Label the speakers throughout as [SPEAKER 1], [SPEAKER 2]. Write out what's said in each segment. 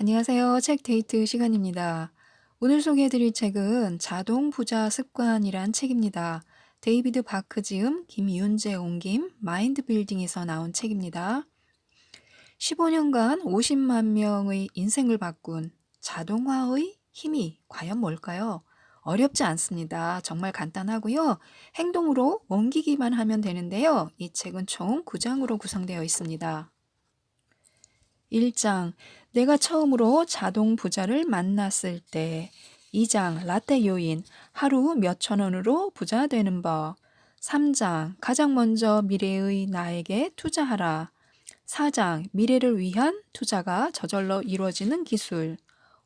[SPEAKER 1] 안녕하세요. 책 데이트 시간입니다. 오늘 소개해드릴 책은 자동 부자 습관이란 책입니다. 데이비드 바크 지음, 김윤재 옮김, 마인드 빌딩에서 나온 책입니다. 15년간 50만 명의 인생을 바꾼 자동화의 힘이 과연 뭘까요? 어렵지 않습니다. 정말 간단하고요. 행동으로 옮기기만 하면 되는데요. 이 책은 총 9장으로 구성되어 있습니다. 1장 내가 처음으로 자동 부자를 만났을 때. 2장 라떼 요인 하루 몇천 원으로 부자 되는 법. 3장 가장 먼저 미래의 나에게 투자하라. 4장 미래를 위한 투자가 저절로 이루어지는 기술.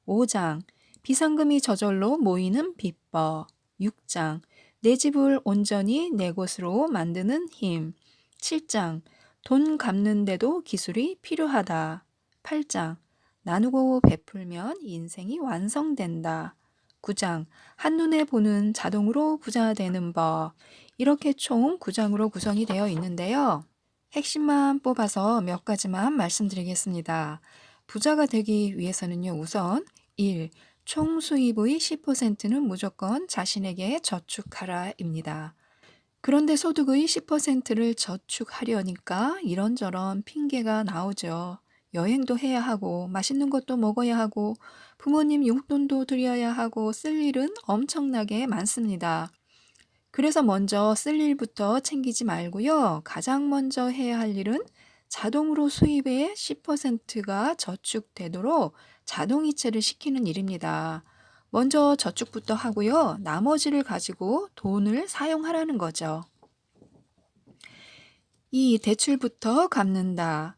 [SPEAKER 1] 5장 비상금이 저절로 모이는 비법. 6장 내 집을 온전히 내 곳으로 만드는 힘. 7장 돈 갚는데도 기술이 필요하다 8장 나누고 베풀면 인생이 완성된다. 9장 한눈에 보는 자동으로 부자 되는 법. 이렇게 총 9장으로 구성이 되어 있는데요. 핵심만 뽑아서 몇 가지만 말씀드리겠습니다. 부자가 되기 위해서는요, 우선 1. 총 수입의 10%는 무조건 자신에게 저축하라입니다. 그런데 소득의 10%를 저축하려니까 이런저런 핑계가 나오죠. 여행도 해야 하고 맛있는 것도 먹어야 하고 부모님 용돈도 드려야 하고 쓸 일은 엄청나게 많습니다. 그래서 먼저 쓸 일부터 챙기지 말고요. 가장 먼저 해야 할 일은 자동으로 수입의 10%가 저축되도록 자동이체를 시키는 일입니다. 먼저 저축부터 하고요. 나머지를 가지고 돈을 사용하라는 거죠. 이 대출부터 갚는다.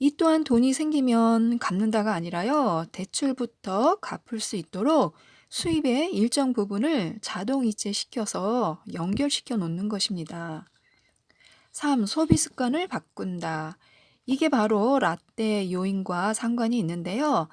[SPEAKER 1] 이 또한 돈이 생기면 갚는다가 아니라요. 대출부터 갚을 수 있도록 수입의 일정 부분을 자동 이체시켜서 연결시켜 놓는 것입니다. 3. 소비 습관을 바꾼다. 이게 바로 라떼 요인과 상관이 있는데요.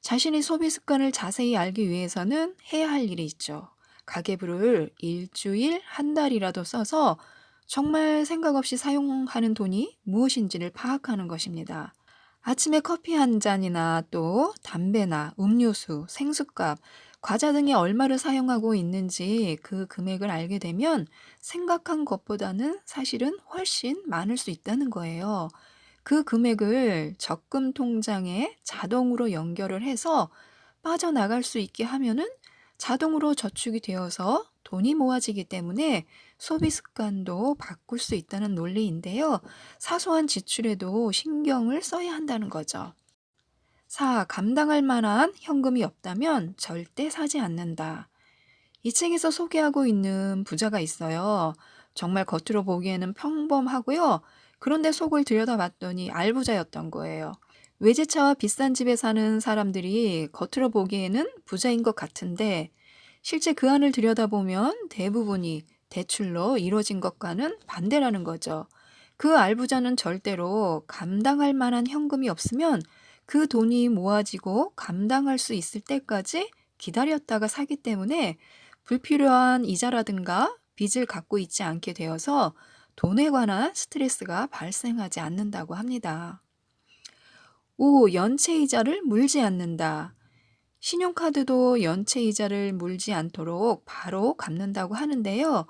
[SPEAKER 1] 자신의 소비 습관을 자세히 알기 위해서는 해야 할 일이 있죠. 가계부를 일주일, 한 달이라도 써서 정말 생각 없이 사용하는 돈이 무엇인지를 파악하는 것입니다. 아침에 커피 한 잔이나 또 담배나 음료수, 생수값, 과자 등에 얼마를 사용하고 있는지 그 금액을 알게 되면 생각한 것보다는 사실은 훨씬 많을 수 있다는 거예요. 그 금액을 적금 통장에 자동으로 연결을 해서 빠져나갈 수 있게 하면은 자동으로 저축이 되어서 돈이 모아지기 때문에 소비 습관도 바꿀 수 있다는 논리인데요. 사소한 지출에도 신경을 써야 한다는 거죠. 4. 감당할 만한 현금이 없다면 절대 사지 않는다. 이 책에서 소개하고 있는 부자가 있어요. 정말 겉으로 보기에는 평범하고요. 그런데 속을 들여다봤더니 알부자였던 거예요. 외제차와 비싼 집에 사는 사람들이 겉으로 보기에는 부자인 것 같은데 실제 그 안을 들여다보면 대부분이 대출로 이루어진 것과는 반대라는 거죠. 그 알부자는 절대로 감당할 만한 현금이 없으면 그 돈이 모아지고 감당할 수 있을 때까지 기다렸다가 사기 때문에 불필요한 이자라든가 빚을 갖고 있지 않게 되어서 돈에 관한 스트레스가 발생하지 않는다고 합니다. 5. 연체 이자를 물지 않는다. 신용카드도 연체 이자를 물지 않도록 바로 갚는다고 하는데요.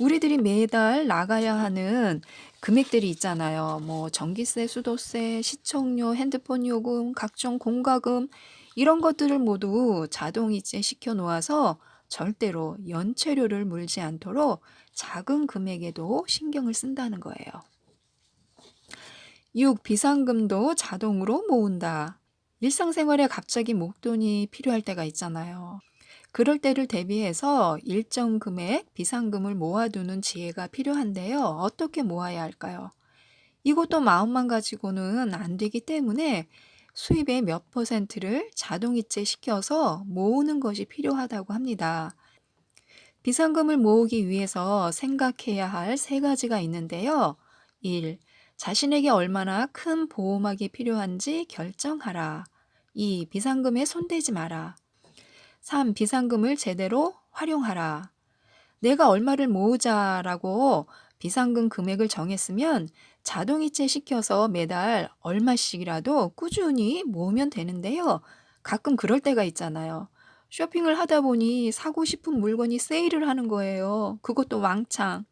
[SPEAKER 1] 우리들이 매달 나가야 하는 금액들이 있잖아요. 뭐 전기세, 수도세, 시청료, 핸드폰 요금, 각종 공과금 이런 것들을 모두 자동이체 시켜 놓아서 절대로 연체료를 물지 않도록 작은 금액에도 신경을 쓴다는 거예요. 6. 비상금도 자동으로 모은다. 일상생활에 갑자기 목돈이 필요할 때가 있잖아요. 그럴 때를 대비해서 일정 금액 비상금을 모아두는 지혜가 필요한데요. 어떻게 모아야 할까요? 이것도 마음만 가지고는 안 되기 때문에 수입의 몇 퍼센트를 자동이체 시켜서 모으는 것이 필요하다고 합니다. 비상금을 모으기 위해서 생각해야 할 세 가지가 있는데요. 1. 자신에게 얼마나 큰 보호막이 필요한지 결정하라. 2. 비상금에 손대지 마라. 3. 비상금을 제대로 활용하라. 내가 얼마를 모으자라고 비상금 금액을 정했으면 자동이체 시켜서 매달 얼마씩이라도 꾸준히 모으면 되는데요. 가끔 그럴 때가 있잖아요. 쇼핑을 하다 보니 사고 싶은 물건이 세일을 하는 거예요. 그것도 왕창.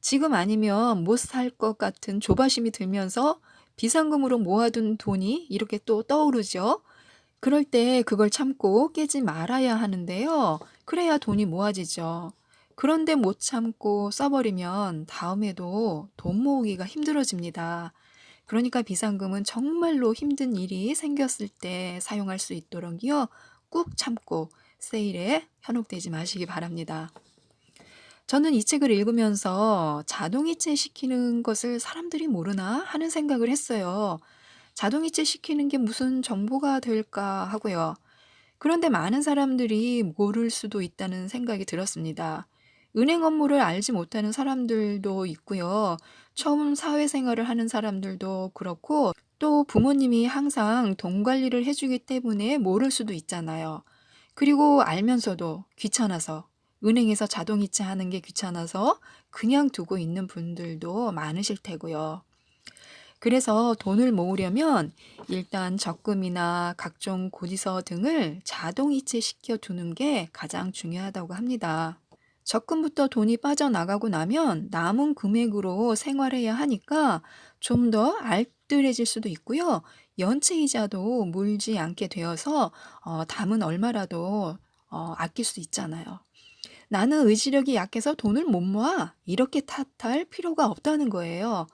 [SPEAKER 1] 지금 아니면 못 살 것 같은 조바심이 들면서 비상금으로 모아둔 돈이 이렇게 또 떠오르죠. 그럴 때 그걸 참고 깨지 말아야 하는데요. 그래야 돈이 모아지죠. 그런데 못 참고 써버리면 다음에도 돈 모으기가 힘들어집니다. 그러니까 비상금은 정말로 힘든 일이 생겼을 때 사용할 수 있도록요. 꾹 참고 세일에 현혹되지 마시기 바랍니다. 저는 이 책을 읽으면서 자동이체 시키는 것을 사람들이 모르나 하는 생각을 했어요. 자동이체 시키는 게 무슨 정보가 될까 하고요. 그런데 많은 사람들이 모를 수도 있다는 생각이 들었습니다. 은행 업무를 알지 못하는 사람들도 있고요. 처음 사회생활을 하는 사람들도 그렇고 또 부모님이 항상 돈 관리를 해 주기 때문에 모를 수도 있잖아요. 그리고 알면서도 귀찮아서 은행에서 자동이체 하는 게 귀찮아서 그냥 두고 있는 분들도 많으실 테고요. 그래서 돈을 모으려면 일단 적금이나 각종 고지서 등을 자동이체 시켜 두는 게 가장 중요하다고 합니다. 적금부터 돈이 빠져나가고 나면 남은 금액으로 생활해야 하니까 좀 더 알뜰해질 수도 있고요. 연체 이자도 물지 않게 되어서 어, 담은 얼마라도 어, 아낄 수 있잖아요. 나는 의지력이 약해서 돈을 못 모아. 이렇게 탓할 필요가 없다는 거예요.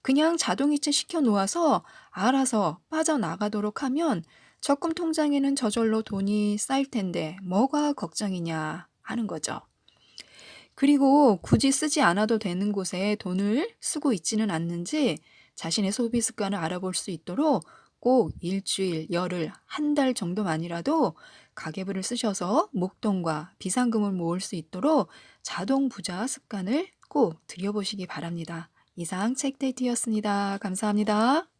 [SPEAKER 1] 그냥 자동이체 시켜 놓아서 알아서 빠져나가도록 하면 적금 통장에는 저절로 돈이 쌓일 텐데 뭐가 걱정이냐 하는 거죠. 그리고 굳이 쓰지 않아도 되는 곳에 돈을 쓰고 있지는 않는지 자신의 소비 습관을 알아볼 수 있도록 꼭 일주일, 열흘, 한 달 정도만이라도 가계부를 쓰셔서 목돈과 비상금을 모을 수 있도록 자동 부자 습관을 꼭 들여보시기 바랍니다. 이상 책데이트였습니다. 감사합니다.